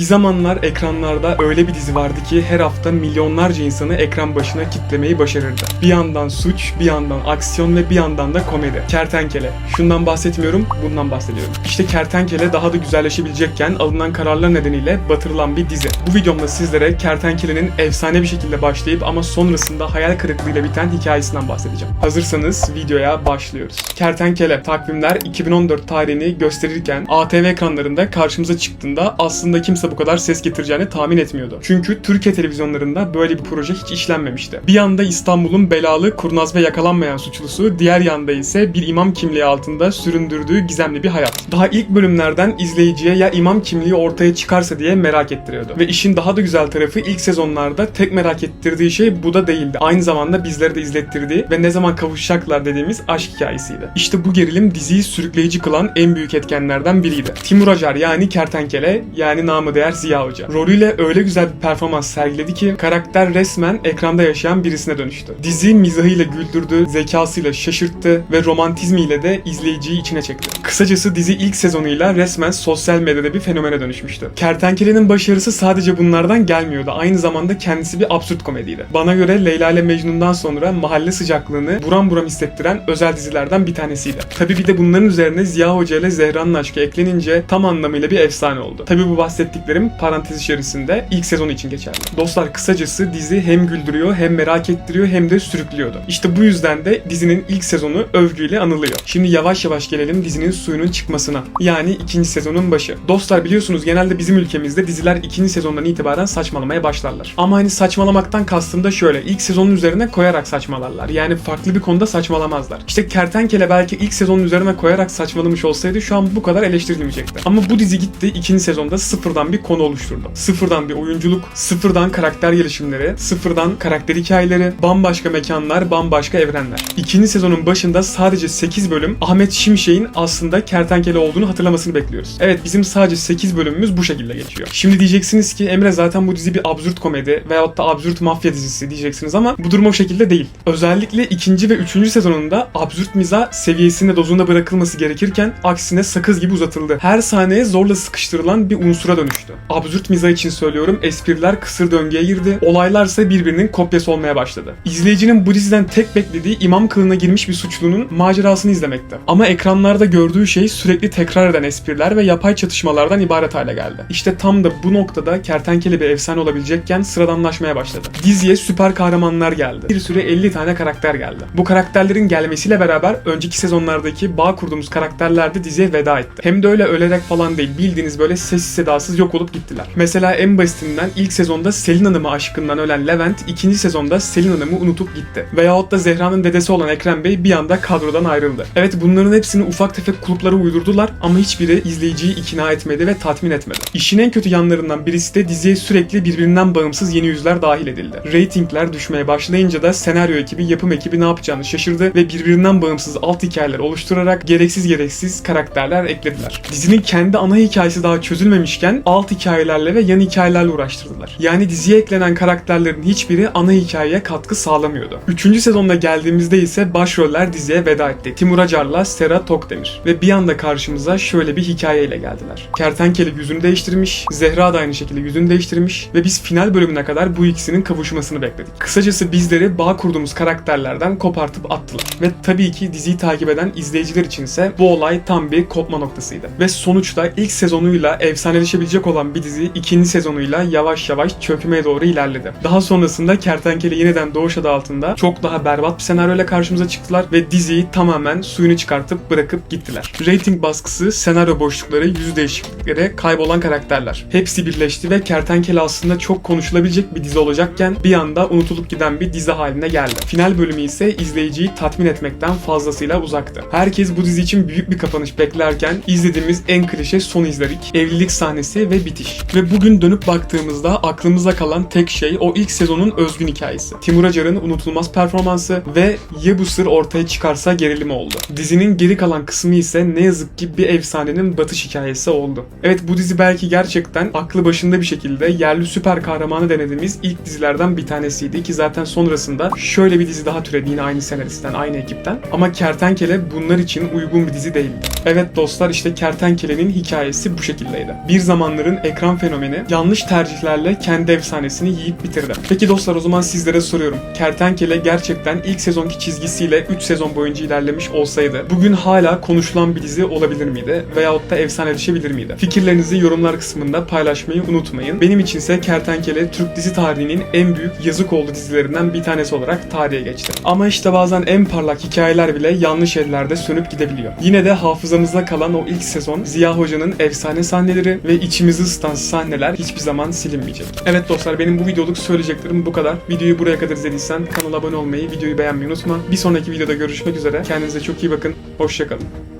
Bir zamanlar ekranlarda öyle bir dizi vardı ki her hafta milyonlarca insanı ekran başına kitlemeyi başarırdı. Bir yandan suç, bir yandan aksiyon ve bir yandan da komedi. Kertenkele. Şundan bahsetmiyorum, bundan bahsediyorum. İşte Kertenkele daha da güzelleşebilecekken alınan kararlar nedeniyle batırılan bir dizi. Bu videomda sizlere Kertenkele'nin efsane bir şekilde başlayıp ama sonrasında hayal kırıklığıyla biten hikayesinden bahsedeceğim. Hazırsanız videoya başlıyoruz. Kertenkele takvimler 2014 tarihini gösterirken ATV ekranlarında karşımıza çıktığında aslında kimse bu kadar ses getireceğini tahmin etmiyordu. Çünkü Türkiye televizyonlarında böyle bir proje hiç işlenmemişti. Bir yanda İstanbul'un belalı, kurnaz ve yakalanmayan suçlusu, diğer yanda ise bir imam kimliği altında süründürdüğü gizemli bir hayat. Daha ilk bölümlerden izleyiciye ya imam kimliği ortaya çıkarsa diye merak ettiriyordu. Ve işin daha da güzel tarafı ilk sezonlarda tek merak ettirdiği şey bu da değildi. Aynı zamanda bizleri de izlettirdiği ve ne zaman kavuşacaklar dediğimiz aşk hikayesiydi. İşte bu gerilim diziyi sürükleyici kılan en büyük etkenlerden biriydi. Timur Acar yani Kertenkele yani namı değer Ziya Hoca. Rolüyle öyle güzel bir performans sergiledi ki karakter resmen ekranda yaşayan birisine dönüştü. Dizi mizahıyla güldürdü, zekasıyla şaşırttı ve romantizmiyle de izleyiciyi içine çekti. Kısacası dizi ilk sezonuyla resmen sosyal medyada bir fenomene dönüşmüştü. Kertenkele'nin başarısı sadece bunlardan gelmiyordu. Aynı zamanda kendisi bir absürt komediydi. Bana göre Leyla ile Mecnun'dan sonra mahalle sıcaklığını buram buram hissettiren özel dizilerden bir tanesiydi. Tabi bir de bunların üzerine Ziya Hoca ile Zehra'nın aşkı eklenince tam anlamıyla bir efsane oldu. Tabi bu bahsettiklerim parantez içerisinde ilk sezon için geçerli. Dostlar kısacası dizi hem güldürüyor hem merak ettiriyor hem de sürüklüyordu. İşte bu yüzden de dizinin ilk sezonu övgüyle anılıyor. Şimdi yavaş yavaş gelelim dizinin suyunun çıkmasına. Yani ikinci sezonun başı. Dostlar biliyorsunuz genelde bizim ülkemizde diziler ikinci sezondan itibaren saçmalamaya başlarlar. Ama hani saçmalamaktan kastım da şöyle. ilk sezonun üzerine koyarak saçmalarlar. Yani farklı bir konuda saçmalamazlar. İşte Kertenkele belki ilk sezonun üzerine koyarak saçmalamış olsaydı şu an bu kadar eleştirilmeyecekti. Ama bu dizi gitti ikinci sezonda sıfırdan bir konu oluşturdu. Sıfırdan bir oyunculuk, sıfırdan karakter gelişimleri, sıfırdan karakter hikayeleri, bambaşka mekanlar, bambaşka evrenler. İkinci sezonun başında sadece 8 bölüm Ahmet Şimşek'in aslında Kertenkele olduğunu hatırlamasını bekliyoruz. Evet bizim sadece 8 bölümümüz bu şekilde geçiyor. Şimdi diyeceksiniz ki Emre zaten bu dizi bir absürt komedi veyahut da absürt mafya dizisi diyeceksiniz ama bu durum o şekilde değil. Özellikle ikinci ve üçüncü sezonunda absürt miza seviyesinde dozunda bırakılması gerekirken aksine sakız gibi uzatıldı. Her sahneye zorla sıkıştırılan bir unsura dönüştü. Absürt miza için söylüyorum espriler kısır döngüye girdi. Olaylarsa birbirinin kopyası olmaya başladı. İzleyicinin bu diziden tek beklediği imam kılığına girmiş bir suçlunun macerasını izlemekte. Ama ekranlarda gördüğü şey sürekli tekrar eden espriler ve yapay çatışmalardan ibaret hale geldi. İşte tam da bu noktada kertenkele bir efsane olabilecekken sıradanlaşmaya başladı. Diziye süper kahramanlar geldi. Bir süre 50 tane karakter geldi. Bu karakterlerin gelmesiyle beraber önceki sezonlardaki bağ kurduğumuz karakterler de diziye veda etti. Hem de öyle ölerek falan değil bildiğiniz böyle sessiz sedasız yok olup gittiler. Mesela en basitinden ilk sezonda Selin Hanım'ı aşkından ölen Levent ikinci sezonda Selin Hanım'ı unutup gitti. Veyahut da Zehra'nın dedesi olan Ekrem Bey bir anda kadrodan ayrıldı. Evet bunların hepsini ufak tefek kulplara uydurdular ama hiçbiri izleyiciyi ikna etmedi ve tatmin etmedi. İşin en kötü yanlarından birisi de diziye sürekli birbirinden bağımsız yeni yüzler dahil edildi. Ratingler düşmeye başlayınca da senaryo ekibi, yapım ekibi ne yapacağını şaşırdı ve birbirinden bağımsız alt hikayeler oluşturarak gereksiz gereksiz karakterler eklediler. Dizinin kendi ana hikayesi daha çözülmemişken alt hikayelerle ve yan hikayelerle uğraştırdılar. Yani diziye eklenen karakterlerin hiçbiri ana hikayeye katkı sağlamıyordu. Üçüncü sezonda geldiğimizde ise başroller diziye veda etti. Timur Acar'la Sera Tokdemir. Ve bir anda karşımıza şöyle bir hikayeyle geldiler. Kertenkele yüzünü değiştirmiş, Zehra da aynı şekilde yüzünü değiştirmiş ve biz final bölümüne kadar bu ikisinin kavuşmasını bekledik. Kısacası bizleri bağ kurduğumuz karakterlerden kopartıp attılar. Ve tabii ki diziyi takip eden izleyiciler içinse bu olay tam bir kopma noktasıydı. Ve sonuçta ilk sezonuyla efsaneleşebilecek olan bir dizi ikinci sezonuyla yavaş yavaş çökmeye doğru ilerledi. Daha sonrasında Kertenkele yeniden Doğuş adı altında çok daha berbat bir senaryoyla karşımıza çıktılar ve diziyi tamamen suyunu çıkartıp bırakıp gittiler. Rating baskısı, senaryo boşlukları, yüz değişiklikleri, kaybolan karakterler. Hepsi birleşti ve Kertenkele aslında çok konuşulabilecek bir dizi olacakken bir anda unutulup giden bir dizi haline geldi. Final bölümü ise izleyiciyi tatmin etmekten fazlasıyla uzaktı. Herkes bu dizi için büyük bir kapanış beklerken izlediğimiz en klişe son izledik. Evlilik sahnesi ve bitiş. Ve bugün dönüp baktığımızda aklımıza kalan tek şey o ilk sezonun özgün hikayesi. Timur Acar'ın unutulmaz performansı ve ya bu sır ortaya çıkarsa gerilimi oldu. Dizinin geri kalan kısmı ise ne yazık ki bir efsanenin batış hikayesi oldu. Evet bu dizi belki gerçekten aklı başında bir şekilde yerli süper kahramanı denediğimiz ilk dizilerden bir tanesiydi ki zaten sonrasında şöyle bir dizi daha türedi yine aynı senaristten, aynı ekipten. Ama Kertenkele bunlar için uygun bir dizi değildi. Evet dostlar işte Kertenkele'nin hikayesi bu şekildeydi. Bir zamanların yılların ekran fenomeni yanlış tercihlerle kendi efsanesini yiyip bitirdi. Peki dostlar o zaman sizlere soruyorum. Kertenkele gerçekten ilk sezonki çizgisiyle 3 sezon boyunca ilerlemiş olsaydı bugün hala konuşulan bir dizi olabilir miydi? Veyahut da efsane düşebilir miydi? Fikirlerinizi yorumlar kısmında paylaşmayı unutmayın. Benim içinse Kertenkele Türk dizi tarihinin en büyük yazık oldu dizilerinden bir tanesi olarak tarihe geçti. Ama işte bazen en parlak hikayeler bile yanlış ellerde sönüp gidebiliyor. Yine de hafızamızda kalan o ilk sezon Ziya Hoca'nın efsane sahneleri ve içimizi ısıtan sahneler hiçbir zaman silinmeyecek. Evet dostlar benim bu videoluk söyleyeceklerim bu kadar. Videoyu buraya kadar izlediysen kanala abone olmayı, videoyu beğenmeyi unutma. Bir sonraki videoda görüşmek üzere. Kendinize çok iyi bakın. Hoşçakalın.